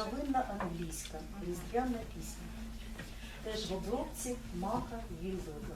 Старовинна англійська, різдвяна пісня. Теж в обробці Мака Вільдода.